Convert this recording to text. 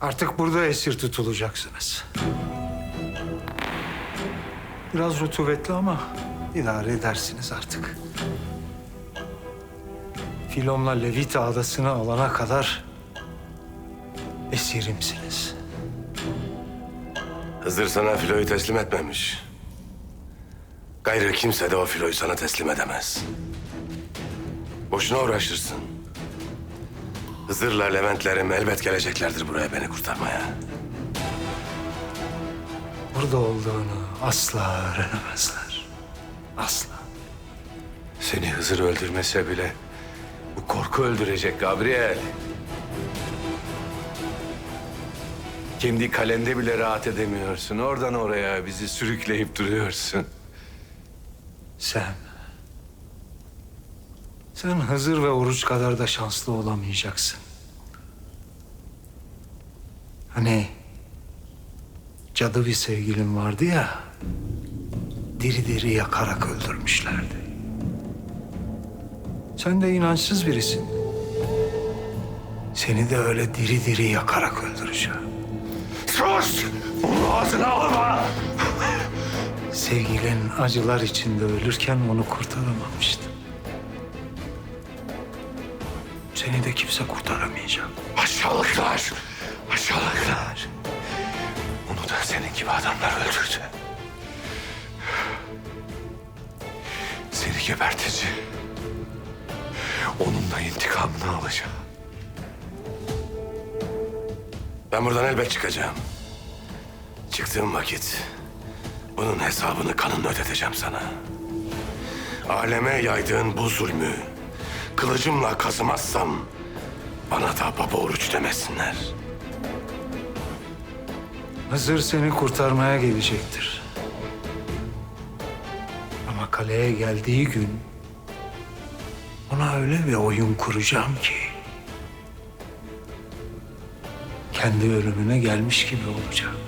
Artık burada esir tutulacaksınız. Biraz rutubetli ama idare edersiniz artık. Filom'la Levita adasını alana kadar esirimsiniz. Hızır sana filoyu teslim etmemiş. Gayrı kimse de o filoyu sana teslim edemez. Boşuna uğraşırsın. Hızır'la Leventlerim elbet geleceklerdir buraya beni kurtarmaya. Burada olduğunu asla öğrenemezler. Asla. Seni Hızır öldürmese bile bu korku öldürecek Gabriel. Kendi kalende bile rahat edemiyorsun. Oradan oraya bizi sürükleyip duruyorsun. Sen... Sen Hızır ve Oruç kadar da şanslı olamayacaksın. Hani cadı bir sevgilin vardı ya... ...diri diri yakarak öldürmüşlerdi. Sen de inançsız birisin. Seni de öyle diri diri yakarak öldüreceğim. Sus! Onu ağzına alma! Sevgilin acılar içinde ölürken onu kurtaramamıştı. Seni de kimse kurtaramayacak. Aşağılıklar! Aşağılıklar! Onu da senin gibi adamlar öldürdü. Seni gebertici. Onun da intikamını alacağım. Ben buradan elbet çıkacağım. Çıktığım vakit bunun hesabını kanınla ödeteceğim sana. Aleme yaydığın bu zulmü kılıcımla kazımazsam bana da baba oruç demesinler. Hızır seni kurtarmaya gelecektir. Ama kaleye geldiği gün ona öyle bir oyun kuracağım ki kendi ölümüne gelmiş gibi olacak.